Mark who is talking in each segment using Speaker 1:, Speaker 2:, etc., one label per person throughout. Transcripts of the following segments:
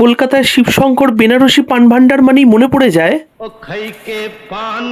Speaker 1: কলকাতায় শিবশঙ্কর বেনারসি পান ভান্ডার মানেই মনে পড়ে যায়।
Speaker 2: পান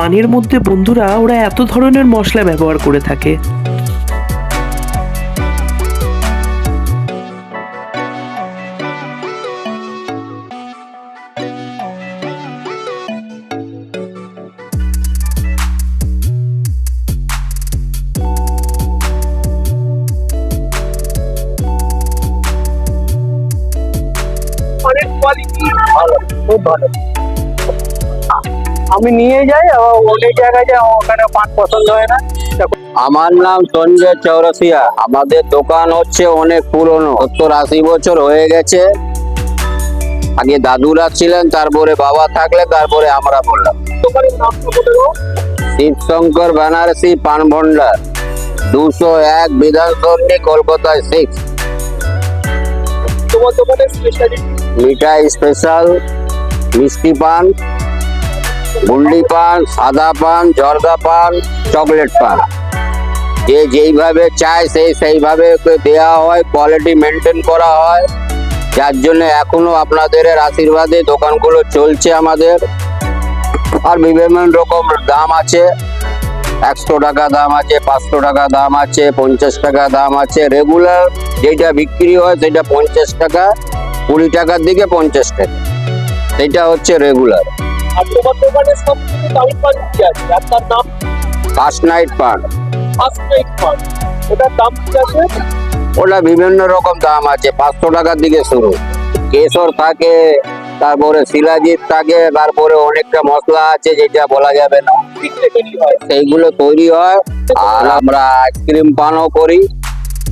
Speaker 1: পানের মধ্যে বন্ধুরা ওরা এত ধরনের মশলা ব্যবহার করে থাকে।
Speaker 3: অনেক কোয়ালিটি ভালো খুব ভালো। আমি নিয়ে যাই অনেক জায়গায় ওখানে পান পছন্দ হয় না।
Speaker 4: আমার নাম সঞ্জয় চৌরসিয়া। আমাদের দোকান হচ্ছে অনেক পুরনো। সত্তর আশি বছর হয়ে গেছে। আগে দাদুরা ছিলেন, তারপরে বাবা থাকলে তারপরে আমরা বললাম। শিবশঙ্কর বেনারসি পান ভণ্ডার। দুশো এক বিধানসরণী কলকাতায় সিক্স মিঠাই স্পেশাল মিষ্টি পান। গুন্ডি পান, সাদা পান, জর্দা পান, চকলেট পান। যে যেইভাবে চায়, সেই সেইভাবে ওকে দেওয়া হয় কোয়ালিটি মেনটেন করা হয়। যার জন্য এখনও আপনাদের আশীর্বাদে দোকানগুলো চলছে আমাদের। আর বিভিন্ন রকম দাম আছে। একশো টাকা দাম আছে, পাঁচশো টাকা দাম আছে, পঞ্চাশ টাকা দাম আছে। রেগুলার যেটা বিক্রি হয়, সেটা পঞ্চাশ টাকা, কুড়ি টাকার দিকে পঞ্চাশ টাকা। সেটা হচ্ছে রেগুলার
Speaker 3: আর তোমার দোকানের সবথেকে দামি পান কি আছে। আর তার নাম
Speaker 4: first night paan.
Speaker 3: First night paan. ওটার দাম কি আছে?
Speaker 4: ওটা বিভিন্ন রকম দাম আছে। পাঁচশো টাকার দিকে শুরু। কেশর থাকে তারপরে শিলাজিৎ থাকে তারপরে অনেকটা মশলা আছে যেটা বলা যাবে না। সেইগুলো তৈরি হয়। আর আমরা আইসক্রিম পানও করি।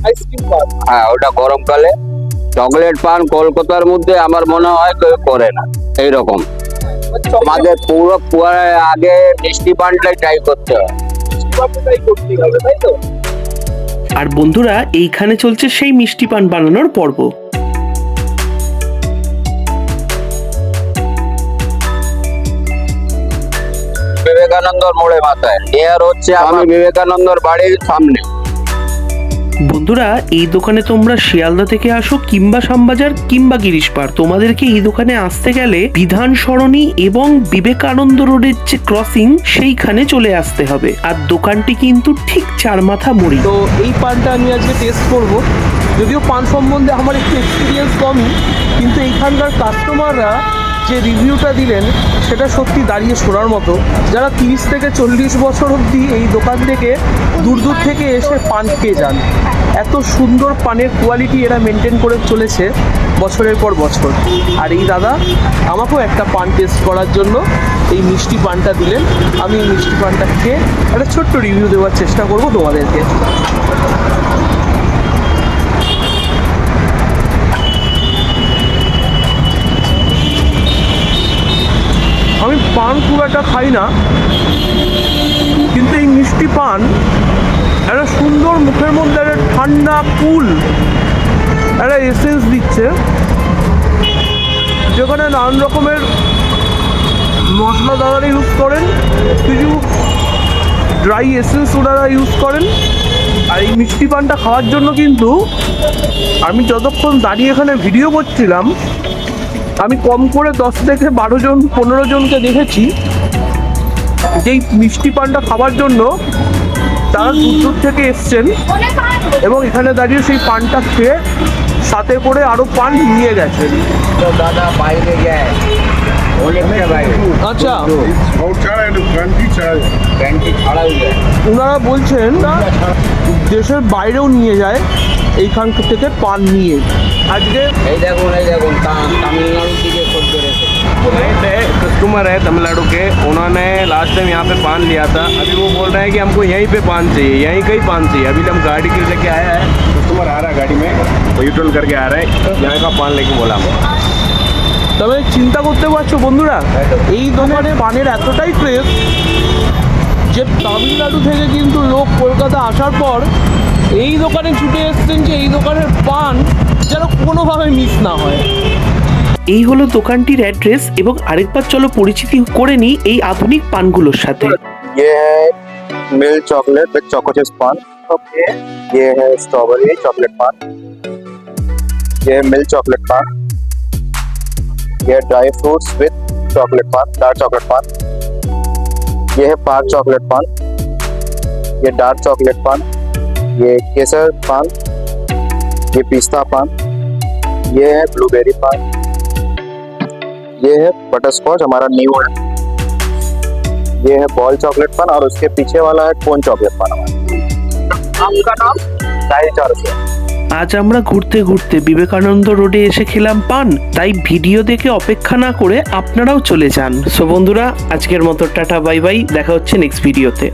Speaker 3: আইসক্রিম পান?
Speaker 4: হ্যাঁ ওটা গরমকালে। চকলেট পান কলকাতার মধ্যে আমার মনে হয় কেউ করে না। এইরকম। আমাদের পুরো পুরো আগে মিষ্টি পানটাই ট্রাই করতে
Speaker 3: করতে হবে তাই তো?
Speaker 1: আর বন্ধুরা এইখানে চলছে সেই মিষ্টি পান বানানোর পর্ব।
Speaker 4: বিবেকানন্দর মোড়ে মাথায়। এর হচ্ছে আমি বিবেকানন্দর বাড়ির সামনে।
Speaker 1: বন্ধুরা, এই দোকানে তোমরা শিয়ালদা থেকে আসো কিংবা শ্যামবাজার কিংবা গিরিশপাড়। তোমাদেরকে এই দোকানে আসতে গেলে বিধান সরণি এবং বিবেকানন্দ রোডের যে ক্রসিং, সেইখানে চলে আসতে হবে। আর দোকানটি কিন্তু ঠিক চার মাথা মুড়ি।
Speaker 3: তো এই পানটা আমি আজকে টেস্ট করব। যদিও পান সম্বন্ধে আমার একটু এক্সপিরিয়েন্স কমই, কিন্তু এইখানকার কাস্টমাররা যে রিভিউটা দিলেন, সেটা সত্যি দাঁড়িয়ে শোনার মতো। যারা তিরিশ থেকে চল্লিশ বছর অবধি এই দোকান থেকে দূর দূর থেকে এসে পান খেয়ে যান। এত সুন্দর পানের কোয়ালিটি এরা মেনটেন করে চলেছে বছরের পর বছর। আর এই দাদা, আমাকেও একটা পান টেস্ট করার জন্য এই মিষ্টি পানটা দিলেন। আমি এই মিষ্টি পানটা খেয়ে একটা ছোট্ট রিভিউ দেওয়ার চেষ্টা করব তোমাদেরকে আমি পান খুব একটা খাই না, কিন্তু এই মিষ্টি পান একটা সুন্দর মুখের মধ্যে একটা ঠান্ডা কুল একটা এসেন্স দিচ্ছে। যেখানে নানান রকমের মশলা দাদারা ইউজ করেন, কিছু ড্রাই এসেন্স ওনারা ইউজ করেন। আর এই মিষ্টি পানটা খাওয়ার জন্য কিন্তু আমি যতক্ষণ দাঁড়িয়ে এখানে ভিডিও করছিলাম আমি কম করে দশ থেকে বারো জন পনেরো জনকে দেখেছি যেই মিষ্টি পানটা খাবার জন্য তারা দূর দূর থেকে এসছেন এবং এখানে দাঁড়িয়ে সেই পানটা খেয়ে সাথে করে আরও পান নিয়ে গেছেন।
Speaker 4: দাদা বাইরে যায় বাইরে
Speaker 3: আচ্ছা
Speaker 5: और चाय क्रांति चाय
Speaker 4: প্যান্টি ছাড়া হয়ে যায়
Speaker 3: ওনারা বলছেন না দেশের বাইরেও নিয়ে যায় এইখান থেকে পান নিয়ে আজকে
Speaker 4: এই দেখুন এই দেখুন তা- তামিলনাড়ুর দিকে খদ্দ রেখে
Speaker 6: कस्टमर है तमिलनाडु के उन्होंने लास्ट टाइम यहाँ पे पान लिया था अभी वो बोल रहे हैं कि हमको यहीं पे पान चाहिए यहीं का ही पान चाहिए अभी हम गाड़ी के लेके आया है कस्टमर आ रहा है गाड़ी में वो यूटर्न करके आ रहा है यहाँ का पान लेके बोला हमको
Speaker 3: তবে চিন্তা করতে পারছো বন্ধুরা এই দোকানে পানের এতটাই ক্রেজ যে তামিলনাড়ু থেকে কিন্তু লোক কলকাতা আসার পর এই দোকানে ছুটে এসছেন যে এই দোকানের পান যেন কোনোভাবে মিস না হয়
Speaker 1: এই হলো দোকানটির অ্যাড্রেস এবং আরেকবার চলো পরিচিতি করে নিই এই আধুনিক পানগুলোর সাথে
Speaker 7: ये है milk chocolate with choco chips paan okay ये है स्ट्रॉबेरी चॉकलेट पान ये है मिल्क चॉकलेट पान ये है dry fruits with chocolate paan dark chocolate paan. ये है पार्क चॉकलेट पान। ये डार्क चॉकलेट पान। ये केसर पान। ये पिस्ता पान। ये है ब्लूबेरी पान। ये है बटर स्कॉच हमारा न्यू है। ये है बॉल चॉकलेट पान और उसके पीछे वाला है कोन चॉकलेट पान हमारा। आपका नाम? साहिल चारसिया।
Speaker 1: আজ আমরা ঘুরতে ঘুরতে বিবেকানন্দ রোডে এসে খেলাম পান। তাই ভিডিও দেখে অপেক্ষা না করে আপনারাও চলে যান। সো বন্ধুরা, আজকের মতো টাটা, বাই বাই। দেখা হচ্ছে নেক্সট ভিডিওতে